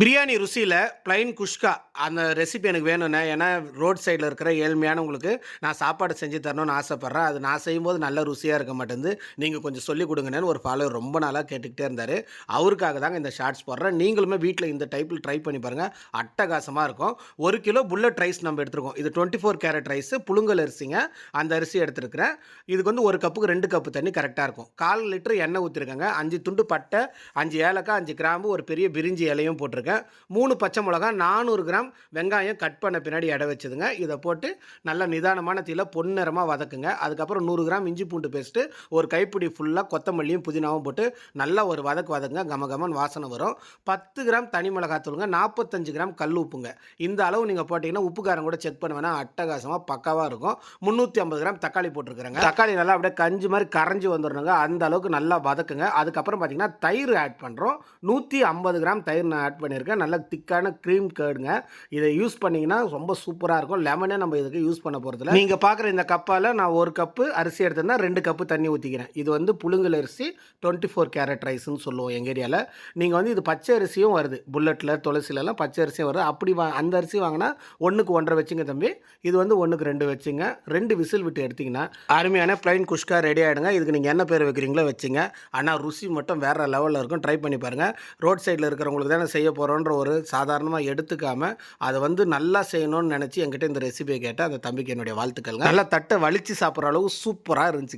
Biryani ருசியில் plain kuska. அந்த recipe எனக்கு வேணும்ண்ணே ஏன்னா ரோட் சைடில் இருக்கிற ஏழ்மையானவங்களுக்கு நான் சாப்பாடு செஞ்சு தரணும்னு ஆசைப்பட்றேன். அது நான் செய்யும்போது நல்ல ருசியாக இருக்க மாட்டேங்குது. நீங்கள் கொஞ்சம் சொல்லிக் கொடுங்கன்னு ஒரு ஃபாலோவர் ரொம்ப நாளாக கேட்டுக்கிட்டே இருந்தார். அவருக்காக தாங்க இந்த ஷார்ட்ஸ் போடுறேன். நீங்களுமே வீட்டில் இந்த டைப்பில் ட்ரை பண்ணி பாருங்கள் அட்டகாசமாக இருக்கும். ஒரு கிலோ புல்லட் ரைஸ் நம்ம எடுத்துருக்கோம். இது டுவெண்ட்டி ஃபோர் கேரட் ரைஸ் புழுங்கல் அரிசிங்க. அந்த அரிசி எடுத்துருக்கிறேன். இதுக்கு வந்து ஒரு கப்புக்கு ரெண்டு கப்பு தண்ணி கரெக்டாக இருக்கும். கால் லிட்டர் எண்ணெய் ஊற்றிருக்கேங்க அஞ்சு துண்டு பட்டை அஞ்சு ஏலக்காய் அஞ்சு கிராம்பு ஒரு பெரிய பிரிஞ்சி இலையும் போட்டிருக்கேன். மூணு பச்சை மிளகா நானூறு கிராம் வெங்காயம் கட் பண்ண பின்னாடி எடை வச்சுதுங்க. இதை போட்டு நல்லா நிதானமான தீயில் பொன்னிறமாக வதக்குங்க. அதுக்கப்புறம் நூறு கிராம் இஞ்சி பூண்டு பேஸ்ட்டு ஒரு கைப்பிடி ஃபுல்லாக கொத்தமல்லியும் புதினாவும் போட்டு நல்லா ஒரு வதக்கு வதக்குங்க. கம கமன் வாசனை வரும். பத்து கிராம் தனி மிளகாத்தூளுங்க நாற்பத்தஞ்சு கிராம் கல் உப்புங்க. இந்த அளவு நீங்கள் போட்டிங்கன்னா உப்பு காரம் கூட செக் பண்ண வேணால் அட்டகாசமாக பக்காவாக இருக்கும். முந்நூற்றி ஐம்பது கிராம் தக்காளி போட்டிருக்கிறேங்க. தக்காளி நல்லா அப்படியே கஞ்சி மாதிரி கரைஞ்சி வந்துடணுங்க அந்த அளவுக்கு நல்லா வதக்குங்க. அதுக்கப்புறம் பார்த்தீங்கன்னா தயிர் ஆட் பண்ணுறோம் நூற்றி ஐம்பது கிராம் தயிர் நான் ஆட் பண்ணியிருக்கேன். நல்ல திக்கான க்ரீம் கேடுங்க இதை யூஸ் பண்ணிங்கன்னா ரொம்ப சூப்பராக இருக்கும். லெமனே நம்ம இதுக்கு யூஸ் பண்ண போகிறதில்ல நீங்கள் பார்க்குற இந்த கப்பால் நான் ஒரு கப்பு அரிசி எடுத்தேன்னா ரெண்டு கப்பு தண்ணி ஊற்றிக்கிறேன் இது வந்து புழுங்கல் அரிசி டுவெண்ட்டி ஃபோர் கேரட் ரைஸ்னு சொல்லுவோம் எங்கள் ஏரியாவில் நீங்கள் வந்து இது பச்சை அரிசியும் வருது. புல்லட்டில் துளசிலலாம் பச்சை அரிசியும் வருது. அப்படி வா அந்த அரிசி வாங்கினா ஒன்றுக்கு ஒன்றரை வச்சுங்க தம்பி. இது வந்து ஒன்றுக்கு ரெண்டு வச்சுங்க. ரெண்டு விசில் விட்டு எடுத்திங்கன்னா அருமையான ப்ளைன் குஷ்கா ரெடி ஆகிடுங்க இதுக்கு நீங்கள் என்ன பேர் வைக்கிறீங்களோ வச்சுங்க. ஆனால் ருசி மட்டும் வேறு லெவலில் இருக்கும். ட்ரை பண்ணி பாருங்கள் ரோட் சைடில் இருக்கிறவங்களுக்கு தானே செய்ய போகிறோன்ற ஒரு சாதாரணமாக எடுத்துக்காமல் அதை வந்து நல்லா செய்யணும்னு நினச்சி என்கிட்ட இந்த ரெசிபியை கேட்டால் அந்த தம்பிக்கு என்னுடைய வாழ்த்துக்கள்ங்க. நல்லா தட்டை வலிச்சு சாப்பிட்ற அளவு சூப்பராக இருந்துச்சு